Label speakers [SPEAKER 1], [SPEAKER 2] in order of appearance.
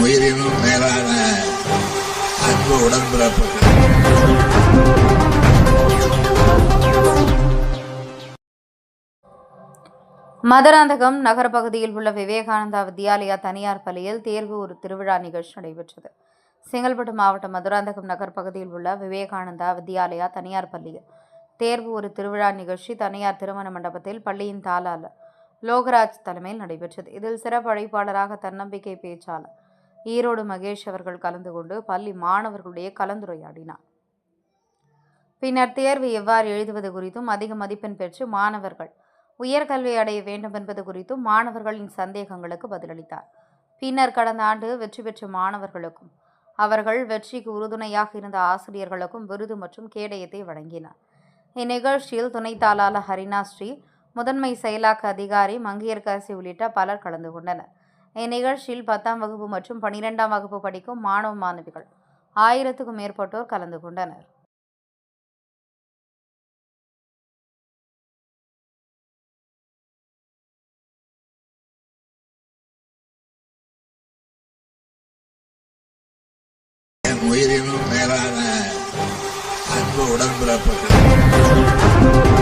[SPEAKER 1] உயிரினும் மேலான அன்பு உடன்பிறப்புகள்.
[SPEAKER 2] மதுராந்தகம் நகர பகுதியில் உள்ள விவேகானந்தா வித்யாலயா தனியார் பள்ளியில் தேர்வு ஒரு திருவிழா நிகழ்ச்சி நடைபெற்றது. செங்கல்பட்டு மாவட்டம் மதுராந்தகம் நகர் பகுதியில் உள்ள விவேகானந்தா வித்யாலயா தனியார் பள்ளியில் தேர்வு ஒரு திருவிழா நிகழ்ச்சி தனியார் திருமண மண்டபத்தில் பள்ளியின் தாளாளர் லோகராஜ் தலைமையில் நடைபெற்றது. இதில் சிறப்பு அழைப்பாளராக தன்னம்பிக்கை பேச்சாளர் ஈரோடு மகேஷ் அவர்கள் கலந்து கொண்டு பள்ளி மாணவர்களுடைய கலந்துரையாடினார். பின்னர் தேர்வு எவ்வாறு எழுதுவது குறித்தும் அதிக மதிப்பெண் பெற்று மாணவர்கள் உயர்கல்வி அடைய வேண்டும் என்பது குறித்தும் மாணவர்களின் சந்தேகங்களுக்கு பதிலளித்தார். பின்னர் கடந்த ஆண்டு வெற்றி பெற்ற மாணவர்களுக்கும் அவர்கள் வெற்றிக்கு உறுதுணையாக இருந்த ஆசிரியர்களுக்கும் விருது மற்றும் கேடயத்தை வழங்கினார். இந்நிகழ்ச்சியில் துணைத் தாளாளர் ஹரினா ஸ்ரீ முதன்மை செயலாக்க அதிகாரி மங்கையர்காசி உள்ளிட்ட பலர் கலந்து கொண்டனர். இந்நிகழ்ச்சியில் பத்தாம் வகுப்பு மற்றும் பனிரெண்டாம் வகுப்பு படிக்கும் மாணவ மாணவிகள் ஆயிரத்துக்கும் மேற்பட்டோர் கலந்து கொண்டனர்.
[SPEAKER 1] உயிரினும் மேலான அன்பு உடன்பிறப்புகள்.